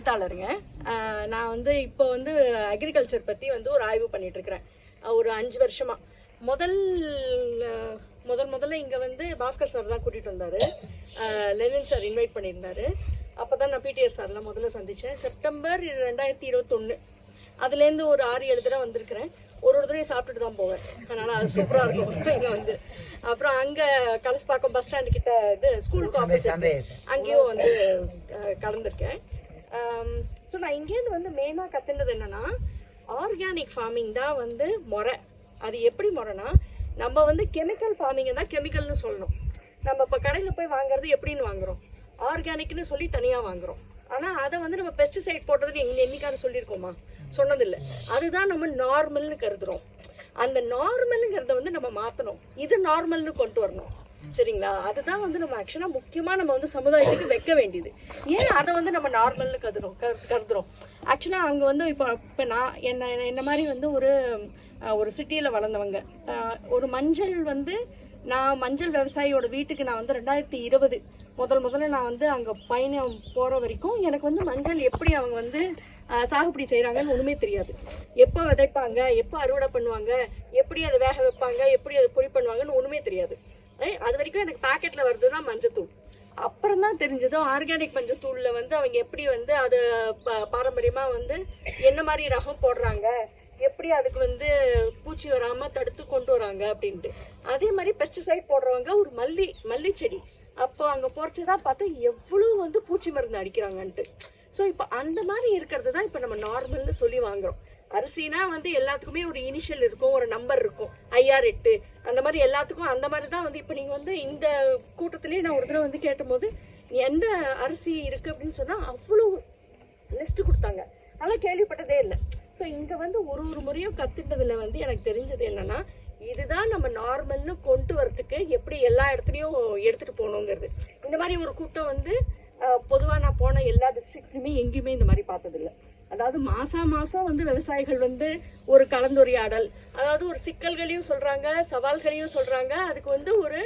எழுத்தாளருங்க. நான் வந்து இப்போ வந்து அக்ரிகல்ச்சர் பற்றி வந்து ஒரு ஆய்வு பண்ணிட்டு இருக்கிறேன் ஆஹ் ஒரு அஞ்சு வருஷமா. முதல் முதல் முதல்ல இங்கே வந்து பாஸ்கர் சார் தான் கூட்டிகிட்டு வந்தார். லெனின் சார் இன்வைட் பண்ணியிருந்தாரு. அப்போ தான் நான் பிடிஆர் சார்லாம் முதல்ல சந்தித்தேன் செப்டம்பர் ரெண்டாயிரத்தி இருபத்தொன்று அதுலேருந்து ஒரு ஆறு ஏழு தடவை வந்திருக்கிறேன். ஒரு ஒரு தடவை சாப்பிட்டுட்டு தான் போவேன். அதனால் அது சூப்பராக இருக்கும். இங்கே வந்து. அப்புறம் அங்கே கலசப்பாக்கம் பஸ் ஸ்டாண்டு கிட்ட இது ஸ்கூலுக்கு ஆப்போசிட் அங்கேயும் வந்து கலந்துருக்கேன். Um, ஸோ நான் இங்கேருந்து வந்து மெயினாக கற்றுனது என்னன்னா ஆர்கானிக் ஃபார்மிங் தான் வந்து முறை. அது எப்படி முறைனா நம்ம வந்து கெமிக்கல் ஃபார்மிங்கை தான் கெமிக்கல்னு சொல்லணும். நம்ம இப்போ கடையில் போய் வாங்குறது எப்படின்னு வாங்குறோம். ஆர்கானிக்னு சொல்லி தனியாக வாங்குறோம். ஆனால் அதை வந்து நம்ம பெஸ்டிசைட் போட்டதுன்னு எங்க என்னைக்காவது சொல்லியிருக்கோமா? சொன்னதில்லை. அதுதான் நம்ம நார்மல்னு கருதுகிறோம் அந்த நார்மலுங்கிறத வந்து நம்ம மாற்றணும் இது நார்மல்னு கொண்டு வரணும். சரிங்களா? அதுதான் வந்து நம்ம ஆக்சுவலாக முக்கியமாக நம்ம வந்து சமுதாயத்துக்கு வைக்க வேண்டியது. ஏன் அதை வந்து நம்ம நார்மல்னு கருதுறோம்? கருதுறோம். ஆக்சுவலாக அவங்க வந்து இப்போ இப்போ நான் என்ன என்ன மாதிரி வந்து ஒரு ஒரு சிட்டியில் வளர்ந்தவங்க ஒரு மஞ்சள் வந்து நான் மஞ்சள் விவசாயியோட வீட்டுக்கு நான் வந்து ரெண்டாயிரத்தி இருபது முதல் முதல்ல நான் வந்து அங்கே பயணம் போகிற வரைக்கும் எனக்கு வந்து மஞ்சள் எப்படி அவங்க வந்து சாகுபடி செய்கிறாங்கன்னு ஒன்றுமே தெரியாது. எப்போ விதைப்பாங்க எப்போ அறுவடை பண்ணுவாங்க எப்படி அதை வேக வைப்பாங்க எப்படி அதை பொடி பண்ணுவாங்க ஒன்றுமே தெரியாது ஏய், அது வரைக்கும் எனக்கு தான் மஞ்சத்தூள். அப்புறம் தான் தெரிஞ்சது ஆர்கானிக் மஞ்சத்தூளில் வந்து அவங்க எப்படி வந்து அது ப- வந்து என்ன மாதிரி ரகம் போடுறாங்க எப்படி அதுக்கு வந்து பூச்சி வராமல் தடுத்து கொண்டு வராங்க அப்படின்ட்டு. அதே மாதிரி பெஸ்டிசைட் போடுறவங்க ஒரு மல்லி மல்லி செடி. அப்போ அங்கே போறச்சதான் பார்த்தா எவ்வளோ வந்து பூச்சி மருந்து அடிக்கிறாங்கன்ட்டு. ஸோ இப்போ அந்த மாதிரி இருக்கிறது தான் இப்போ நம்ம நார்மல்னு சொல்லி வாங்குறோம். அரிசினா வந்து எல்லாத்துக்குமே ஒரு இனிஷியல் இருக்கும் ஒரு நம்பர் இருக்கும். ஐஆர் எட்டு. அந்த மாதிரி எல்லாத்துக்கும் அந்த மாதிரி தான் வந்து இப்போ நீங்கள் வந்து இந்த கூட்டத்திலேயே நான் ஒரு தடவை வந்து கேட்டபோது எந்த அரிசி இருக்கு? அப்படின்னு சொன்னால் அவ்வளோ லிஸ்ட்டு கொடுத்தாங்க. அதெல்லாம் கேள்விப்பட்டதே இல்லை. ஸோ இங்கே வந்து ஒரு ஒரு முறையும் கற்றுட்டதுல வந்து எனக்கு தெரிஞ்சது என்னென்னா இதுதான் நம்ம நார்மல்னு கொண்டு வரத்துக்கு எப்படி எல்லா இடத்துலையும் எடுத்துகிட்டு போகணுங்கிறது. இந்த மாதிரி ஒரு கூட்டம் வந்து பொதுவாக நான் போன எல்லா டிஸ்ட்ரிக்ட்லையுமே எங்கேயுமே இந்த மாதிரி பார்த்ததில்ல. அதாவது மாசா மாசம் வந்து விவசாயிகள் வந்து ஒரு கலந்துரையாடல். அதாவது ஒரு சிக்கல்களையும் சொல்றாங்க சவால்களையும் சொல்றாங்க. அதுக்கு வந்து ஒரு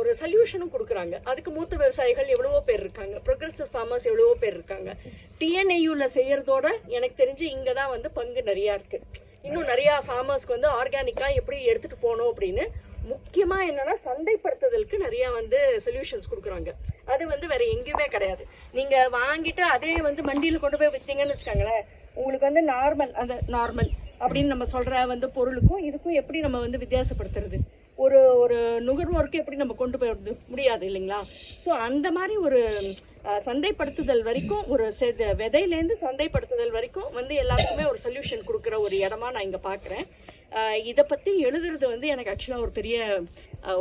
ஒரு சொல்யூஷனும் கொடுக்குறாங்க. அதுக்கு மூத்த விவசாயிகள் எவ்வளவோ பேர் இருக்காங்க. ப்ரொக்ரெசிவ் ஃபார்மர்ஸ் எவ்வளவோ பேர் இருக்காங்க. டிஎன்ஐயூல செய்யறதோட எனக்கு தெரிஞ்சு இங்கே தான் வந்து பங்கு நிறையா இருக்கு. இன்னும் நிறைய ஃபார்மர்ஸ்க்கு வந்து ஆர்கானிக்காக எப்படி எடுத்துட்டு போகணும் அப்படின்னு முக்கியமாக என்னன்னா சந்தைப்படுத்துதலுக்கு நிறையா வந்து சொல்யூஷன்ஸ் கொடுக்குறாங்க. அது வந்து வேற எங்கேயுமே கிடையாது. நீங்க வாங்கிட்டு அதே வந்து மண்டியில் கொண்டு போய் வித்தீங்கன்னு வச்சுக்கோங்களேன் உங்களுக்கு வந்து நார்மல் அந்த நார்மல் அப்படின்னு நம்ம சொல்ற வந்து பொருளுக்கும் இதுக்கும் எப்படி நம்ம வந்து வித்தியாசப்படுத்துறது? ஒரு ஒரு நுகர்வோருக்கு எப்படி நம்ம கொண்டு போய் முடியாது இல்லைங்களா? ஸோ அந்த மாதிரி ஒரு சந்தைப்படுத்துதல் வரைக்கும் ஒரு விதையிலேருந்து சந்தைப்படுத்துதல் வரைக்கும் வந்து எல்லாத்துக்குமே ஒரு சொல்யூஷன் கொடுக்குற ஒரு இடமா நான் இங்கே பார்க்குறேன். இதை பற்றி எழுதுறது வந்து எனக்கு ஆக்சுவலாக ஒரு பெரிய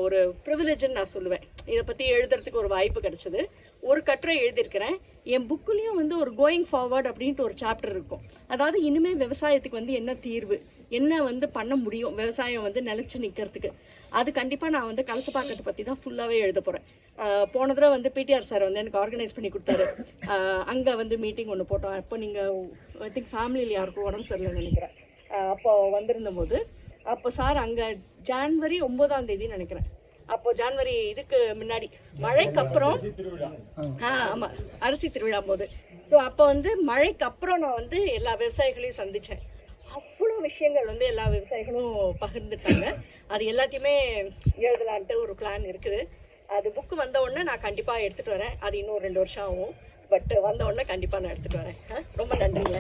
ஒரு ப்ரிவிலேஜ்னு நான் சொல்லுவேன். இதை பற்றி எழுதுறதுக்கு ஒரு வாய்ப்பு கிடச்சிது. ஒரு கட்டுரை எழுதியிருக்கிறேன். என் புக்குலேயும் வந்து ஒரு கோயிங் ஃபார்வர்ட் அப்படின்ட்டு ஒரு சாப்டர் இருக்கும். அதாவது இனிமேல் விவசாயத்துக்கு வந்து என்ன தீர்வு? என்ன வந்து பண்ண முடியும்? விவசாயம் வந்து நிலச்சி நிற்கிறதுக்கு அது கண்டிப்பாக நான் வந்து கலசப்பாக்கத்தை பற்றி தான் ஃபுல்லாகவே எழுத போகிறேன் போன தடவை வந்து பிடிஆர் சார் வந்து எனக்கு ஆர்கனைஸ் பண்ணி கொடுத்தாரு. அங்கே வந்து மீட்டிங் ஒன்று போட்டோம். அப்போ நீங்கள் ஐ திங்க் ஃபேமிலியில் யாருக்கும் உடம்பு சரியில்லைன்னு நினைக்கிறேன். அப்போ வந்திருந்த போது அப்போ சார் அங்கே ஜான்வரி ஒன்பதாம் தேதி நினைக்கிறேன். அப்போ ஜான்வரி இதுக்கு முன்னாடி. மழைக்கு அப்புறம் ஆ ஆமாம் அரிசி திருவிழா போது. ஸோ அப்போ வந்து மழைக்கு அப்புறம் நான் வந்து எல்லா விவசாயிகளையும் சந்தித்தேன் அவ்வளோ விஷயங்கள் வந்து எல்லா விவசாயிகளும் பகிர்ந்துட்டாங்க. அது எல்லாத்தையுமே எழுதலான்ட்டு ஒரு பிளான் இருக்குது. அது புக்கு வந்த உடனே நான் கண்டிப்பாக எடுத்துகிட்டு வரேன். அது இன்னும் ரெண்டு வருஷம் ஆகும். பட் வந்த உடனே கண்டிப்பாக நான் எடுத்துகிட்டு வரேன். ரொம்ப நன்றிங்க.